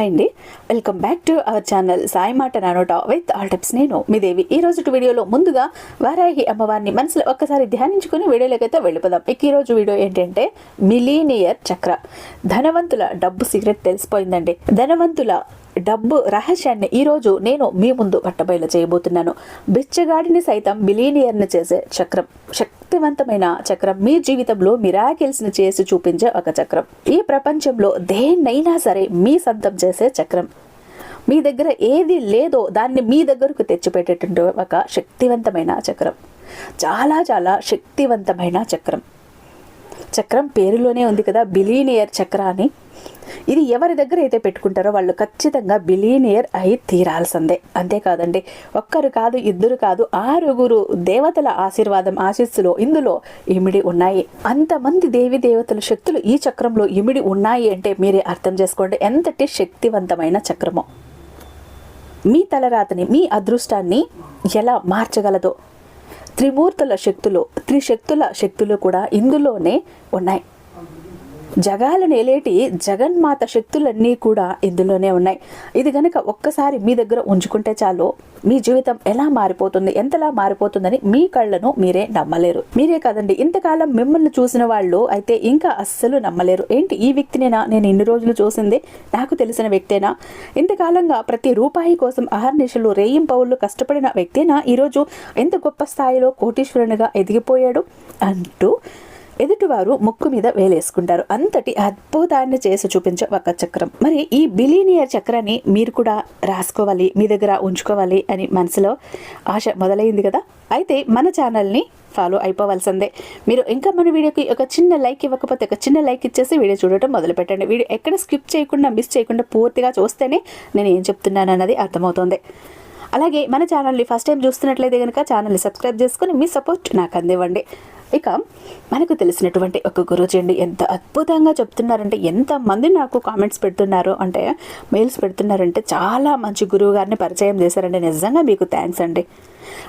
Hi అండి. Welcome back to our channel Sai మాట నానోట విత్ ఆల్ టిప్స్ నేను మీ దేవి. ఈ రోజు వీడియోలో ముందుగా వారాహి అమ్మవారిని మనసులో ఒక్కసారి ధ్యానించుకుని వీడియోలోకైతే వెళ్ళిపోదాం. ఇక ఈ రోజు వీడియో ఏంటంటే మిలీనియర్ చక్ర. ధనవంతుల డబ్బు సీక్రెట్ తెలిసిపోయిందండి. ధనవంతుల డబ్బు రహస్యాన్ని ఈరోజు నేను మీ ముందు పట్టబయలు చేయబోతున్నాను. బిచ్చగాడిని సైతం బిలీనియర్ని చేసే చక్రం శక్తివంతమైన చక్రం మీ జీవితంలో మిరాకిల్స్ని చేసి చూపించే ఒక చక్రం. ఈ ప్రపంచంలో దేన్నైనా సరే మీ సొంతం చేసే చక్రం. మీ దగ్గర ఏది లేదో దాన్ని మీ దగ్గరకు తెచ్చిపెట్టేటువంటి ఒక శక్తివంతమైన చక్రం. చాలా చాలా శక్తివంతమైన చక్రం. చక్రం పేరులోనే ఉంది కదా బిలీనియర్ చక్ర అని ఇది ఎవరి దగ్గర అయితే పెట్టుకుంటారో వాళ్ళు ఖచ్చితంగా బిలీనియర్ అయి తీరాల్సిందే. అంతేకాదండి ఒక్కరు కాదు ఇద్దరు కాదు ఆరుగురు దేవతల ఆశీర్వాదం ఆశీస్సులో ఇందులో ఇమిడి ఉన్నాయి. అంతమంది దేవి దేవతల శక్తులు ఈ చక్రంలో ఇమిడి ఉన్నాయి అంటే మీరే అర్థం చేసుకోండి ఎంతటి శక్తివంతమైన చక్రమో. మీ తలరాతని మీ అదృష్టాన్ని ఎలా మార్చగలదో. త్రిమూర్తుల శక్తులు త్రిశక్తుల శక్తులు కూడా ఇందులోనే ఉన్నాయి. జగాలనేలేటి జగన్మాత శక్తులన్నీ కూడా ఇందులోనే ఉన్నాయి. ఇది గనక ఒక్కసారి మీ దగ్గర ఉంచుకుంటే చాలు మీ జీవితం ఎలా మారిపోతుంది ఎంతలా మారిపోతుందని మీ కళ్ళను మీరే నమ్మలేరు. మీరే కాదండి ఇంతకాలం మిమ్మల్ని చూసిన వాళ్ళు అయితే ఇంకా అస్సలు నమ్మలేరు. ఏంటి ఈ వ్యక్తినేనా? నేను ఇన్ని రోజులు చూసింది నాకు తెలిసిన వ్యక్తేనా? ఇంతకాలంగా ప్రతి రూపాయి కోసం అహర్నిశలు రేయింపవులు కష్టపడిన వ్యక్తేనా? ఈరోజు ఎంత గొప్ప స్థాయిలో కోటీశ్వరునిగా ఎదిగిపోయాడు అంటూ ఎదుటివారు ముక్కు మీద వేలేసుకుంటారు. అంతటి అద్భుతాన్ని చేసి చూపించే ఒక చక్రం. మరి ఈ బిలీనియర్ చక్రాన్ని మీరు కూడా రాసుకోవాలి మీ దగ్గర ఉంచుకోవాలి అని మనసులో ఆశ మొదలైంది కదా? అయితే మన ఛానల్ని ఫాలో అయిపోవాల్సిందే. మీరు ఇంకా మన వీడియోకి ఒక చిన్న లైక్ ఇవ్వకపోతే ఒక చిన్న లైక్ ఇచ్చేసి వీడియో చూడటం మొదలు పెట్టండి వీడియో ఎక్కడ స్కిప్ చేయకుండా మిస్ చేయకుండా పూర్తిగా చూస్తేనే నేను ఏం చెప్తున్నాను అన్నది అర్థమవుతుంది. అలాగే మన ఛానల్ని ఫస్ట్ టైం చూస్తున్నట్లయితే కనుక ఛానల్ని సబ్స్క్రైబ్ చేసుకుని మీ సపోర్ట్ నాకు అందివ్వండి. ఇక మనకు తెలిసినటువంటి ఒక గురూజీ అండి ఎంత అద్భుతంగా చెప్తున్నారంటే ఎంతమంది నాకు కామెంట్స్ పెడుతున్నారు అంటే మెయిల్స్ పెడుతున్నారంటే చాలా మంచి గురువు గారిని పరిచయం చేశారండి. నిజంగా మీకు థ్యాంక్స్ అండి.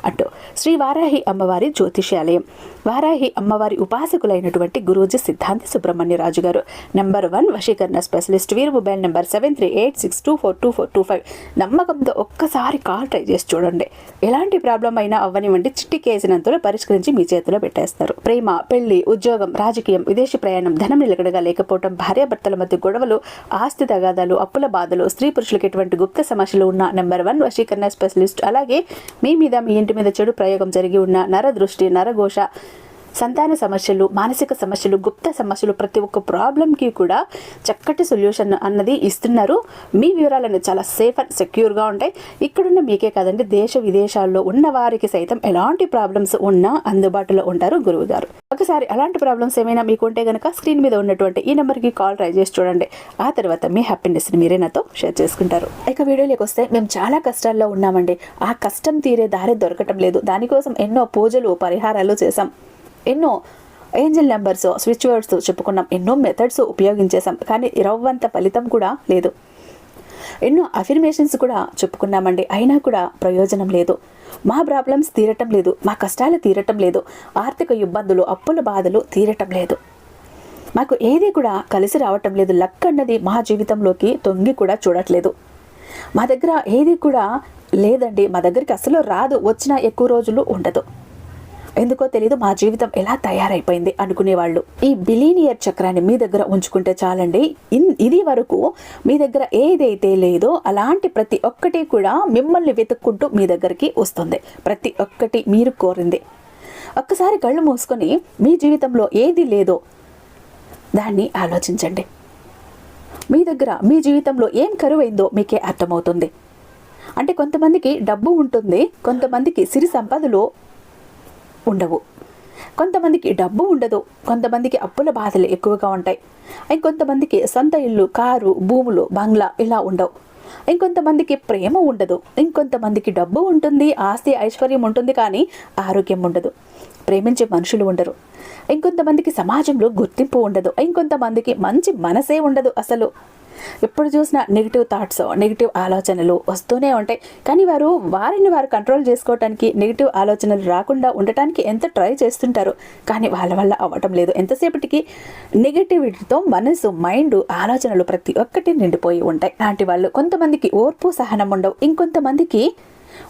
అంటూ శ్రీ వారాహి అమ్మవారి జ్యోతిష్యాలయం. వారాహి అమ్మవారి ఉపాసకులైనటువంటి గురూజీ సిద్ధాంతి సుబ్రహ్మణ్యరాజు గారు నెంబర్ వన్ వశీకరణ స్పెషలిస్ట్ వీరు mobile number seven three eight six two four two four two five. నమ్మకంతో ఒక్కసారి కాల్ ట్రై చేసి చూడండి. ఎలాంటి ప్రాబ్లం అయినా అవ్వనివ్వండి. చిట్టి కేసినంతలో పరిష్కరించి మీ చేతిలో పెట్టేస్తారు. ప్రేమ పెళ్ళి ఉద్యోగం రాజకీయం విదేశీ ప్రయాణం ధనం నిలకడగా లేకపోవడం భార్యాభర్తల మధ్య గొడవలు ఆస్తి తగాదాలు అప్పుల బాధలు స్త్రీ పురుషులకు ఎటువంటి గుప్త సమస్యలు ఉన్న నెంబర్ వన్ వశీకరణ స్పెషలిస్ట్. అలాగే మీ మీద మీ ఇంటి మీద చెడు ప్రయోగం జరిగి ఉన్న నరదృష్టి నరఘోష. సంతాన సమస్యలు మానసిక సమస్యలు గుప్త సమస్యలు ప్రతి ఒక్క ప్రాబ్లంకి కూడా చక్కటి సొల్యూషన్ అన్నది ఇస్తున్నారు. మీ వివరాలను చాలా సేఫ్ అండ్ సెక్యూర్గా ఉంటాయి. ఇక్కడున్న మీకే కాదండి దేశ విదేశాల్లో ఉన్న వారికి సైతం ఎలాంటి ప్రాబ్లమ్స్ ఉన్నా అందుబాటులో ఉంటారు గురువు గారు. ఒకసారి అలాంటి ప్రాబ్లమ్స్ ఏమైనా మీకు ఉంటే కనుక స్క్రీన్ మీద ఉన్నటువంటి ఈ నెంబర్కి కాల్ ట్రై చేసి చూడండి. ఆ తర్వాత మీ హ్యాపీనెస్ని మీరే నాతో షేర్ చేసుకుంటారు. ఇక వీడియోలోకి వస్తే మేము చాలా కష్టాల్లో ఉన్నామండి. ఆ కష్టం తీరే దారి దొరకటం లేదు. దానికోసం ఎన్నో పూజలు పరిహారాలు చేశాం. ఎన్నో ఏంజిల్ నెంబర్స్ స్విచ్ వర్డ్స్ చెప్పుకున్నాం. ఎన్నో మెథడ్స్ ఉపయోగించేసాం కానీ ఇరవంత ఫలితం కూడా లేదు. ఎన్నో అఫిర్మేషన్స్ కూడా చెప్పుకున్నామండి. అయినా కూడా ప్రయోజనం లేదు. మా ప్రాబ్లమ్స్ తీరటం లేదు. మా కష్టాలు తీరటం లేదు. ఆర్థిక ఇబ్బందులు అప్పుల బాధలు తీరటం లేదు. మాకు ఏది కూడా కలిసి రావటం లేదు. లక్ అన్నది మా జీవితంలోకి తొంగి కూడా చూడట్లేదు. మా దగ్గర ఏది కూడా లేదండి. మా దగ్గరికి అసలు రాదు. వచ్చినా ఎక్కువ రోజులు ఉండదు. ఎందుకో తెలియదు మా జీవితం ఎలా తయారైపోయింది అనుకునేవాళ్ళు. ఈ బిలీనియర్ చక్రాన్ని మీ దగ్గర ఉంచుకుంటే చాలండి. ఇన్- ఇది వరకు మీ దగ్గర ఏదైతే లేదో అలాంటి ప్రతి ఒక్కటి కూడా మిమ్మల్ని వెతుక్కుంటూ మీ దగ్గరికి వస్తుంది. ప్రతి ఒక్కటి మీరు కోరింది. ఒక్కసారి కళ్ళు మూసుకొని మీ జీవితంలో ఏది లేదో దాన్ని ఆలోచించండి. మీ దగ్గర మీ జీవితంలో ఏం కరువైందో మీకే అర్థమవుతుంది. అంటే కొంతమందికి డబ్బు ఉంటుంది కొంతమందికి సిరి సంపదలు ఉండవు. కొంతమందికి డబ్బు ఉండదు. కొంతమందికి అప్పుల బాధలు ఎక్కువగా ఉంటాయి. ఇంకొంతమందికి సొంత ఇల్లు కారు భూములు బంగ్లా ఇలా ఉండవు. ఇంకొంతమందికి ప్రేమ ఉండదు. ఇంకొంతమందికి డబ్బు ఉంటుంది ఆస్తి ఐశ్వర్యం ఉంటుంది కానీ ఆరోగ్యం ఉండదు. ప్రేమించే మనుషులు ఉండరు. ఇంకొంతమందికి సమాజంలో గుర్తింపు ఉండదు. ఇంకొంతమందికి మంచి మనసే ఉండదు అసలు. ఎప్పుడు చూసినా నెగిటివ్ థాట్స్ నెగిటివ్ ఆలోచనలు వస్తూనే ఉంటాయి. కానీ వారు వారిని వారు కంట్రోల్ చేసుకోవటానికి నెగిటివ్ ఆలోచనలు రాకుండా ఉండటానికి ఎంత ట్రై చేస్తుంటారు? కానీ వాళ్ళ వల్ల అవ్వటం లేదు. ఎంతసేపటికి నెగిటివిటీతో మనసు మైండ్ ఆలోచనలు ప్రతి ఒక్కటి నిండిపోయి ఉంటాయి. లాంటి వాళ్ళు కొంతమందికి ఓర్పు సహనం ఉండవు. ఇంకొంతమందికి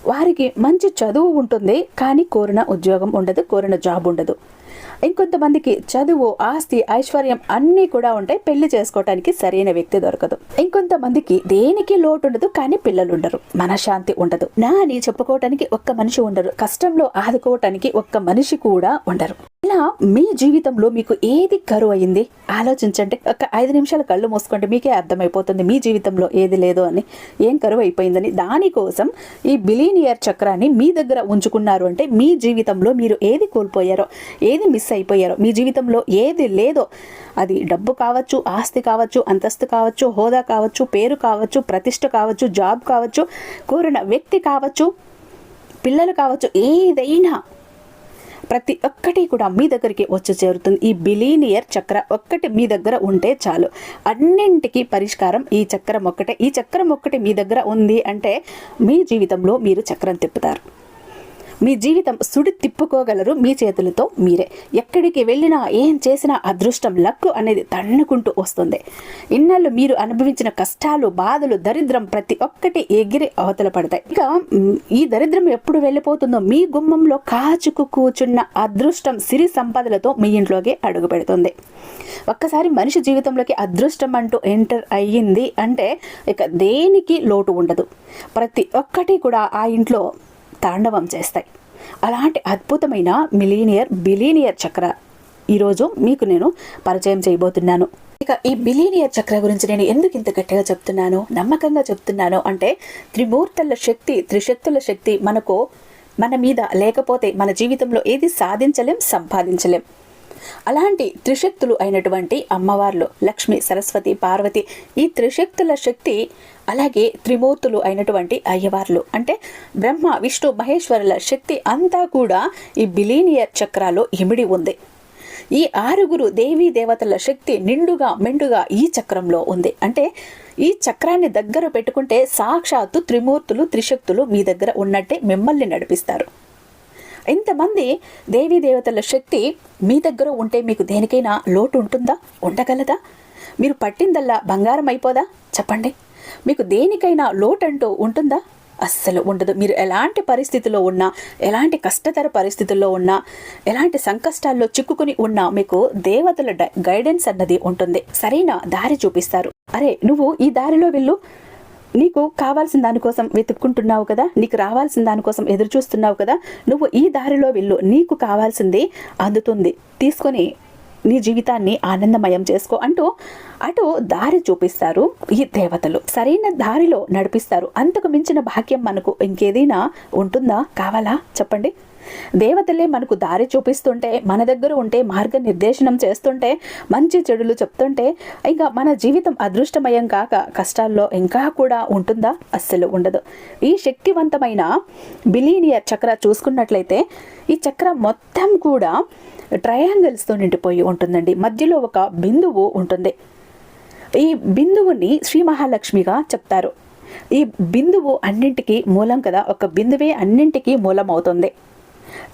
వారికి మంచి చదువు ఉంటుంది కానీ కోరిన ఉద్యోగం ఉండదు కోరిన జాబ్ ఉండదు. ఇంకొంతమందికి చదువు ఆస్తి ఐశ్వర్యం అన్నీ కూడా ఉంటాయి. పెళ్ళి చేసుకోవటానికి సరైన వ్యక్తి దొరకదు. ఇంకొంతమందికి దేనికి లోటు ఉండదు కానీ పిల్లలు ఉండరు మనశ్శాంతి ఉండదు. నా అని చెప్పుకోవటానికి ఒక్క మనిషి ఉండరు. కష్టంలో ఆదుకోవటానికి ఒక్క మనిషి కూడా ఉండరు. ఇలా మీ జీవితంలో మీకు ఏది కరువు అయింది ఆలోచించండి. ఒక ఐదు నిమిషాలు కళ్ళు మూసుకోండి. మీకే అర్థమైపోతుంది మీ జీవితంలో ఏది లేదు అని. ఏం కరువు అయిపోయిందని దానికోసం ఈ బిలీనియర్ చక్రాన్ని మీ దగ్గర ఉంచుకున్నారు అంటే మీ జీవితంలో మీరు ఏది కోల్పోయారో ఏది మిస్ అయిపోయారో. మీ జీవితంలో ఏది లేదో అది డబ్బు కావచ్చు ఆస్తి కావచ్చు అంతస్తు కావచ్చు హోదా కావచ్చు పేరు కావచ్చు ప్రతిష్ట కావచ్చు జాబ్ కావచ్చు కోరిన వ్యక్తి కావచ్చు పిల్లలు కావచ్చు ఏదైనా ప్రతి ఒక్కటి కూడా మీ దగ్గరికి వచ్చి చేరుతుంది. ఈ బిలీనియర్ చక్ర ఒక్కటి మీ దగ్గర ఉంటే చాలు. అన్నింటికి పరిష్కారం ఈ చక్రం ఒక్కటే. ఈ చక్రం ఒక్కటి మీ దగ్గర ఉంది అంటే మీ జీవితంలో మీరు చక్రం తిప్పుతారు. మీ జీవితం సుడి తిప్పుకోగలరు మీ చేతులతో మీరే. ఎక్కడికి వెళ్ళినా ఏం చేసినా అదృష్టం లక్కు అనేది తన్నుకుంటూ వస్తుంది. ఇన్నాళ్ళు మీరు అనుభవించిన కష్టాలు బాధలు దరిద్రం ప్రతి ఒక్కటి ఎగిరి అవతల పడతాయి. ఇక ఈ దరిద్రం ఎప్పుడు వెళ్ళిపోతుందో మీ గుమ్మంలో కాచుకు కూర్చున్న అదృష్టం సిరి సంపదలతో మీ ఇంట్లోకి అడుగు పెడుతుంది. ఒక్కసారి మనిషి జీవితంలోకి అదృష్టం అంటూ ఎంటర్ అయ్యింది అంటే ఇక దేనికి లోటు ఉండదు. ప్రతి ఒక్కటి కూడా ఆ ఇంట్లో తాండవం చేస్తాయి. అలాంటి అద్భుతమైన మిలీనియర్ బిలీనియర్ చక్ర ఈరోజు మీకు నేను పరిచయం చేయబోతున్నాను. ఇక ఈ బిలీనియర్ చక్ర గురించి నేను ఎందుకు ఇంత గట్టిగా చెప్తున్నాను నమ్మకంగా చెప్తున్నాను అంటే త్రిమూర్తుల శక్తి త్రిశక్తుల శక్తి మనకు మన మీద లేకపోతే మన జీవితంలో ఏది సాధించలేం సంపాదించలేం. అలాంటి త్రిశక్తులు అయినటువంటి అమ్మవార్లు లక్ష్మి సరస్వతి పార్వతి ఈ త్రిశక్తుల శక్తి అలాగే త్రిమూర్తులు అయినటువంటి అయ్యవార్లు. అంటే బ్రహ్మ విష్ణు మహేశ్వరుల శక్తి అంతా కూడా ఈ బిలీనియర్ చక్రాలో ఇమిడి ఉంది. ఈ ఆరుగురు దేవీ దేవతల శక్తి నిండుగా మెండుగా ఈ చక్రంలో ఉంది. అంటే ఈ చక్రాన్ని దగ్గర పెట్టుకుంటే సాక్షాత్తు త్రిమూర్తులు త్రిశక్తులు మీ దగ్గర ఉన్నట్టే మిమ్మల్ని నడిపిస్తారు. ఇంతమంది దేవీ దేవతల శక్తి మీ దగ్గర ఉంటే మీకు దేనికైనా లోటు ఉంటుందా? ఉండగలదా? మీరు పట్టిందల్లా బంగారం అయిపోదా? చెప్పండి. మీకు దేనికైనా లోటంటూ ఉంటుందా? అస్సలు ఉండదు. మీరు ఎలాంటి పరిస్థితిలో ఉన్నా ఎలాంటి కష్టతర పరిస్థితుల్లో ఉన్నా ఎలాంటి సంకష్టాల్లో చిక్కుకుని ఉన్నా మీకు దేవతల గైడెన్స్ అన్నది ఉంటుంది. సరైన? దారి చూపిస్తారు. అరే నువ్వు ఈ దారిలో వెళ్ళు. నీకు కావాల్సిన దానికోసం వెతుక్కుంటున్నావు కదా? నీకు రావాల్సిన దానికోసం ఎదురు చూస్తున్నావు కదా? నువ్వు ఈ దారిలో వెళ్ళు. నీకు కావాల్సింది అందుతుంది. తీసుకొని నీ జీవితాన్ని ఆనందమయం చేసుకో అంటూ అటు దారి చూపిస్తారు ఈ దేవతలు. సరైన దారిలో నడిపిస్తారు. అంతకు మించిన భాగ్యం మనకు ఇంకేదైనా ఉంటుందా? కావాలా? చెప్పండి. దేవతలే మనకు దారి చూపిస్తుంటే మన దగ్గర ఉంటే మార్గ నిర్దేశనం చేస్తుంటే మంచి చెడులు చెప్తుంటే ఇంకా మన జీవితం అదృష్టమయం కాక కష్టాల్లో ఇంకా కూడా ఉంటుందా? అస్సలు ఉండదు. ఈ శక్తివంతమైన బిలీనియర్ చక్ర చూసుకున్నట్లయితే ఈ చక్ర మొత్తం కూడా ట్రయాంగిల్స్తో నిండిపోయి ఉంటుందండి. మధ్యలో ఒక బిందువు ఉంటుంది. ఈ బిందువుని శ్రీ మహాలక్ష్మిగా చెప్తారు. ఈ బిందువు అన్నింటికి మూలం కదా. ఒక బిందువే అన్నింటికీ మూలం అవుతుంది.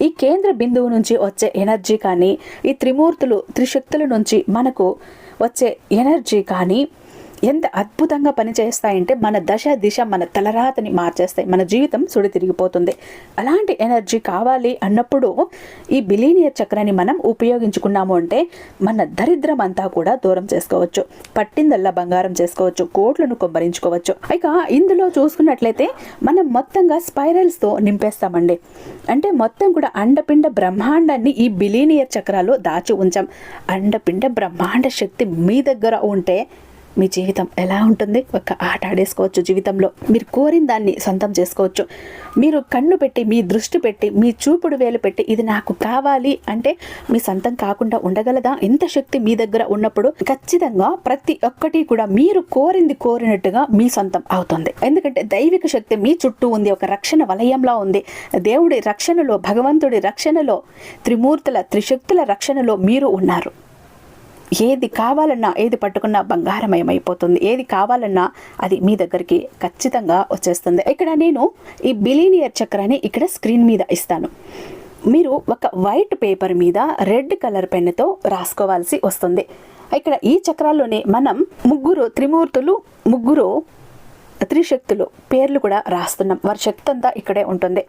ఈ కేంద్ర బిందువు నుంచి వచ్చే ఎనర్జీ కానీ ఈ త్రిమూర్తులు త్రిశక్తుల నుంచి మనకు వచ్చే ఎనర్జీ కానీ ఎంత అద్భుతంగా పనిచేస్తాయంటే మన దశ దిశ మన తలరాతని మార్చేస్తాయి. మన జీవితం సుడి తిరిగిపోతుంది అలాంటి ఎనర్జీ కావాలి అన్నప్పుడు ఈ బిలీనియర్ చక్రాన్ని మనం ఉపయోగించుకున్నాము అంటే మన దరిద్రం అంతా కూడా దూరం చేసుకోవచ్చు. పట్టిందల్లా బంగారం చేసుకోవచ్చు. కోట్లను కొబ్బరించుకోవచ్చు. ఇక ఇందులో చూసుకున్నట్లయితే మనం మొత్తంగా స్పైరల్స్తో నింపేస్తామండి. అంటే మొత్తం కూడా అండపిండ బ్రహ్మాండాన్ని ఈ బిలీనియర్ చక్రాలు దాచి ఉంచాం. అండపిండ బ్రహ్మాండ శక్తి మీ దగ్గర ఉంటే మీ జీవితం ఎలా ఉంటుంది? ఒక ఆట ఆడేసుకోవచ్చు జీవితంలో. మీరు కోరిన దాన్ని సొంతం చేసుకోవచ్చు. మీరు కన్ను పెట్టి మీ దృష్టి పెట్టి మీ చూపుడు వేలు పెట్టి ఇది నాకు కావాలి అంటే మీ సొంతం కాకుండా ఉండగలదా? ఇంత శక్తి మీ దగ్గర ఉన్నప్పుడు ఖచ్చితంగా ప్రతి ఒక్కటి కూడా మీరు కోరింది కోరినట్టుగా మీ సొంతం అవుతుంది. ఎందుకంటే దైవిక శక్తి మీ చుట్టూ ఉంది. ఒక రక్షణ వలయంలా ఉంది. దేవుడి రక్షణలో భగవంతుడి రక్షణలో త్రిమూర్తుల త్రిశక్తుల రక్షణలో మీరు ఉన్నారు. ఏది కావాలన్నా ఏది పట్టుకున్నా బంగారమయమైపోతుంది. ఏది కావాలన్నా అది మీ దగ్గరికి ఖచ్చితంగా వచ్చేస్తుంది. ఇక్కడ నేను ఈ బిలీనియర్ చక్రాన్ని ఇక్కడ స్క్రీన్ మీద ఇస్తాను. మీరు ఒక వైట్ పేపర్ మీద రెడ్ కలర్ పెన్నుతో రాసుకోవాల్సి వస్తుంది. ఇక్కడ ఈ చక్రాల్లోనే మనం ముగ్గురు త్రిమూర్తులు ముగ్గురు త్రిశక్తులు పేర్లు కూడా రాస్తున్నాం. వారి శక్తి అంతా ఇక్కడే ఉంటుంది.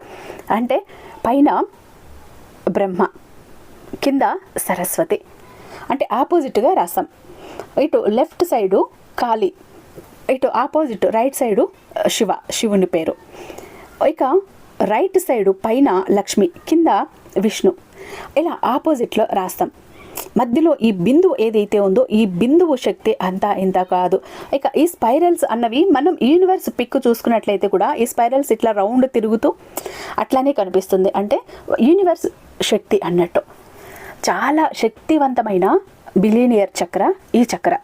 అంటే పైన బ్రహ్మ కింద సరస్వతి. అంటే ఆపోజిట్గా రాస్తాం. ఇటు లెఫ్ట్ సైడు కాళీ ఇటు ఆపోజిట్ రైట్ సైడు శివ శివుని పేరు. ఇక రైట్ సైడు పైన లక్ష్మి కింద విష్ణు. ఇలా ఆపోజిట్లో రాస్తాం. మధ్యలో ఈ బిందువు ఏదైతే ఉందో ఈ బిందువు శక్తి అంతా ఇంత కాదు. ఇక ఈ స్పైరల్స్ అన్నవి మనం యూనివర్స్ పిక్ చూసుకున్నట్లయితే కూడా ఈ స్పైరల్స్ ఇట్లా రౌండ్ తిరుగుతూ అట్లానే కనిపిస్తుంది. అంటే యూనివర్స్ శక్తి అన్నట్టు. చాలా శక్తివంతమైన బిలీనియర్ చక్ర ఈ చక్ర.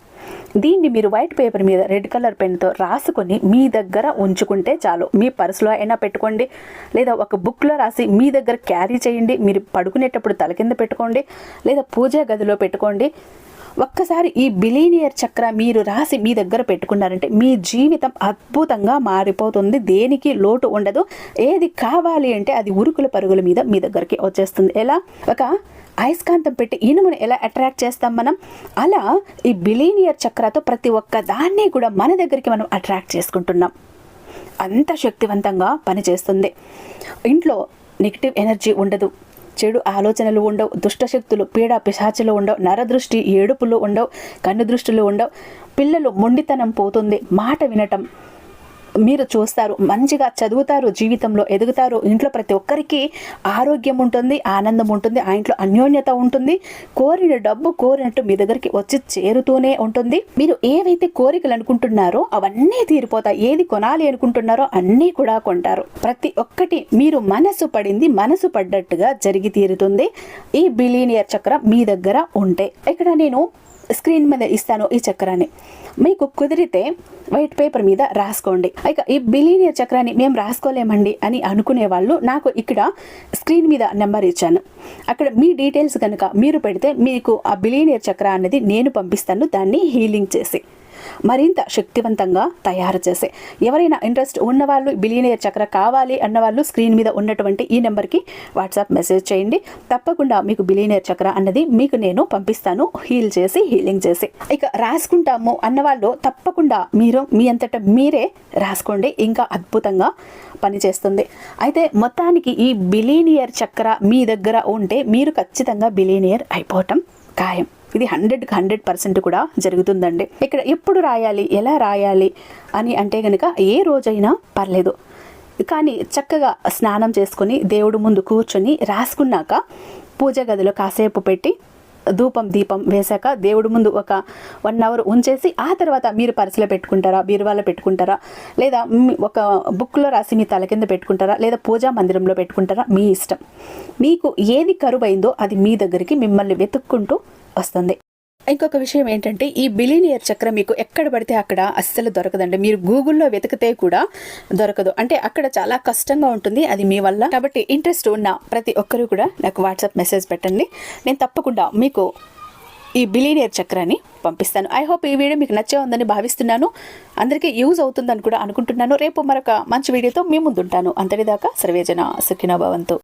దీన్ని మీరు వైట్ పేపర్ మీద రెడ్ కలర్ పెన్తో రాసుకొని మీ దగ్గర ఉంచుకుంటే చాలు. మీ పర్సులో అయినా పెట్టుకోండి. లేదా ఒక బుక్లో రాసి మీ దగ్గర క్యారీ చేయండి. మీరు పడుకునేటప్పుడు తల కింద పెట్టుకోండి. లేదా పూజా గదిలో పెట్టుకోండి. ఒక్కసారి ఈ బిలీనియర్ చక్ర మీరు రాసి మీ దగ్గర పెట్టుకున్నారంటే మీ జీవితం అద్భుతంగా మారిపోతుంది. దేనికి లోటు ఉండదు. ఏది కావాలి అంటే అది ఉరుకుల పరుగుల మీద మీ దగ్గరికి వచ్చేస్తుంది. ఎలా? ఒక అయస్కాంతం పెట్టి ఇనుమును ఎలా అట్రాక్ట్ చేస్తాం మనం? అలా ఈ బిలీనియర్ చక్రతో ప్రతి ఒక్క దాన్ని కూడా మన దగ్గరికి మనం అట్రాక్ట్ చేసుకుంటున్నాం. అంత శక్తివంతంగా పనిచేస్తుంది. ఇంట్లో నెగిటివ్ ఎనర్జీ ఉండదు. చెడు ఆలోచనలు ఉండవు దుష్టశక్తులు పీడ పిశాచులు ఉండవు నరదృష్టి ఏడుపులు ఉండవు కన్ను దృష్టిలు ఉండవు. పిల్లలు మొండితనం పోతుంది మాట వినటం మీరు చూస్తారు మంచిగా చదువుతారు జీవితంలో ఎదుగుతారు ఇంట్లో ప్రతి ఒక్కరికి ఆరోగ్యం ఉంటుంది ఆనందం ఉంటుంది ఆ ఇంట్లో అన్యోన్యత ఉంటుంది కోరిన డబ్బు కోరినట్టు మీ దగ్గరికి వచ్చి చేరుతూనే ఉంటుంది. మీరు ఏవైతే కోరికలు అనుకుంటున్నారో అవన్నీ తీరిపోతాయి. ఏది కొనాలి అనుకుంటున్నారో అన్నీ కూడా కొంటారు. ప్రతి ఒక్కటి మీరు మనసు పడింది మనసు పడ్డట్టుగా జరిగి తీరుతుంది. ఈ బిలీనియర్ చక్రం మీ దగ్గర ఉంటే. ఇక్కడ నేను స్క్రీన్ మీద ఇస్తాను ఈ చక్రాన్ని. మీకు కుదిరితే వైట్ పేపర్ మీద రాసుకోండి. ఇక ఈ బిలీనియర్ చక్రాన్ని మేము రాసుకోలేమండి అని అనుకునే వాళ్ళు నాకు ఇక్కడ స్క్రీన్ మీద నెంబర్ ఇచ్చాను. అక్కడ మీ డీటెయిల్స్ కనుక మీరు పెడితే మీకు ఆ బిలీనియర్ చక్ర అనేది నేను పంపిస్తాను దాన్ని హీలింగ్ చేసి. మరింత శక్తివంతంగా తయారు చేసే. ఎవరైనా ఇంట్రెస్ట్ ఉన్నవాళ్ళు బిలియనియర్ చక్ర కావాలి అన్నవాళ్ళు స్క్రీన్ మీద ఉన్నటువంటి ఈ నెంబర్కి వాట్సాప్ మెసేజ్ చేయండి. తప్పకుండా మీకు బిలియనియర్ చక్ర అన్నది మీకు నేను పంపిస్తాను. హీల్ చేసి హీలింగ్ చేసి. ఇక రాసుకుంటాము అన్నవాళ్ళు తప్పకుండా మీరు మీ అంతటా మీరే రాసుకోండి. ఇంకా అద్భుతంగా పనిచేస్తుంది. అయితే మొత్తానికి ఈ బిలీనియర్ చక్ర మీ దగ్గర ఉంటే మీరు ఖచ్చితంగా బిలీనియర్ అయిపోవటం ఖాయం. ఇది హండ్రెడ్కి హండ్రెడ్ పర్సెంట్ కూడా జరుగుతుందండి. ఇక్కడ ఎప్పుడు రాయాలి ఎలా రాయాలి అని అంటే కనుక ఏ రోజైనా పర్లేదు. కానీ చక్కగా స్నానం చేసుకొని దేవుడు ముందు కూర్చొని రాసుకున్నాక పూజ గదిలో కాసేపు పెట్టి ధూపం దీపం వేశాక దేవుడి ముందు ఒక వన్ అవర్ ఉంచేసి ఆ తర్వాత మీరు పర్సులో పెట్టుకుంటారా బీరువాలో పెట్టుకుంటారా లేదా ఒక బుక్లో రాసి మీ తల కింద పెట్టుకుంటారా లేదా పూజా మందిరంలో పెట్టుకుంటారా మీ ఇష్టం. మీకు ఏది కరువైందో అది మీ దగ్గరికి మిమ్మల్ని వెతుక్కుంటూ వస్తుంది. ఇంకొక విషయం ఏంటంటే ఈ బిలీనియర్ చక్రం మీకు ఎక్కడ పడితే అక్కడ అస్సలు దొరకదండి. మీరు గూగుల్లో వెతికితే కూడా దొరకదు. అంటే అక్కడ చాలా కష్టంగా ఉంటుంది. అది మీ వల్ల. కాబట్టి ఇంట్రెస్ట్ ఉన్న ప్రతి ఒక్కరూ కూడా నాకు వాట్సాప్ మెసేజ్ పెట్టండి. నేను తప్పకుండా మీకు ఈ బిలీనియర్ చక్రాన్ని పంపిస్తాను. ఐ హోప్ ఈ వీడియో మీకు నచ్చే ఉందని భావిస్తున్నాను. అందరికీ యూజ్ అవుతుందని కూడా అనుకుంటున్నాను. రేపు మరొక మంచి వీడియోతో మీ ముందుంటాను. అంతటిదాకా సర్వేజన సుఖినో భవంతు.